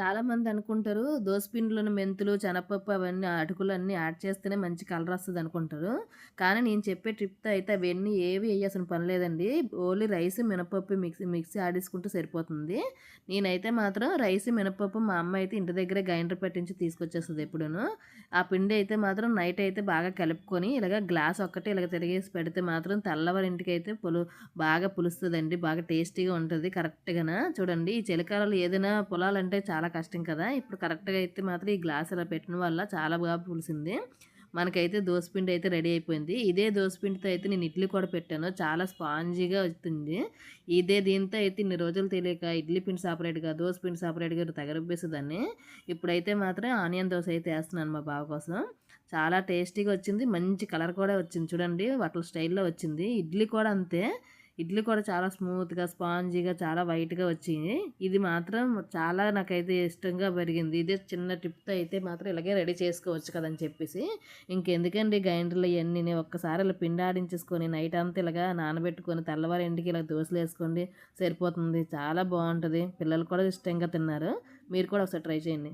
చాలామంది అనుకుంటారు. దోసపిండిలోని మెంతులు శనగపప్పు అవన్నీ అటుకులు అన్నీ యాడ్ చేస్తేనే మంచి కలర్ వస్తుంది అనుకుంటారు. కానీ నేను చెప్పే ట్రిప్తో అయితే అవన్నీ ఏవి వేయాల్సిన పని లేదండి. ఓన్లీ రైస్ మినపప్పు మిక్సీ మిక్సీ ఆడేసుకుంటే సరిపోతుంది. నేనైతే మాత్రం రైస్ మినపప్పు మా అమ్మ అయితే ఇంటి దగ్గరే గ్రైండర్ పెట్టించి తీసుకొచ్చేస్తుంది ఎప్పుడూను. ఆ పిండి అయితే మాత్రం నైట్ అయితే బాగా కలుపుకొని ఇలాగ గ్లాస్ ఒక్కటి ఇలాగ తిరిగేసి పెడితే మాత్రం తెల్లవారింటికి అయితే పులు బాగా పులుస్తుందండి. బాగా టేస్టీగా ఉంటుంది కరెక్ట్గా చూడండి. ఈ చలికాలంలో ఏదైనా పొలాలంటే చాలా కష్టం కదా. ఇప్పుడు కరెక్ట్గా అయితే మాత్రం ఈ గ్లాస్ ఇలా పెట్టడం వల్ల చాలా బాగా పులిసింది. మనకైతే దోసపిండి అయితే రెడీ అయిపోయింది. ఇదే దోసపిండితో అయితే నేను ఇడ్లీ కూడా పెట్టాను. చాలా స్పాంజీగా వస్తుంది ఇదే దీంతో అయితే ఇన్ని రోజులు తెలియక ఇడ్లీ పిండి సపరేట్గా దోసపిండి సపరేట్గా తగరబ్బేసేదాన్ని ఇప్పుడైతే మాత్రం ఆనియన్ దోశ అయితే వేస్తున్నాను మా బావ కోసం. చాలా టేస్టీగా వచ్చింది. మంచి కలర్ కూడా వచ్చింది. చూడండి వాటి స్టైల్లో వచ్చింది. ఇడ్లీ కూడా అంతే. ఇడ్లీ కూడా చాలా స్మూత్గా స్పాంజీగా చాలా వైట్గా వచ్చింది. ఇది మాత్రం చాలా నాకైతే ఇష్టంగా పెరిగింది. ఇదే చిన్న టిప్తో అయితే మాత్రం ఇలాగే రెడీ చేసుకోవచ్చు కదని చెప్పేసి. ఇంకెందుకండి గ్రైండర్లు ఇవన్నీ ఒక్కసారి ఇలా పిండి ఆడించేసుకొని నైట్ అంతా ఇలాగా నానబెట్టుకొని తెల్లవారి ఇంటికి ఇలా దోశలు వేసుకోండి సరిపోతుంది. చాలా బాగుంటుంది. పిల్లలు కూడా ఇష్టంగా తిన్నారు. మీరు కూడా ఒకసారి ట్రై చేయండి.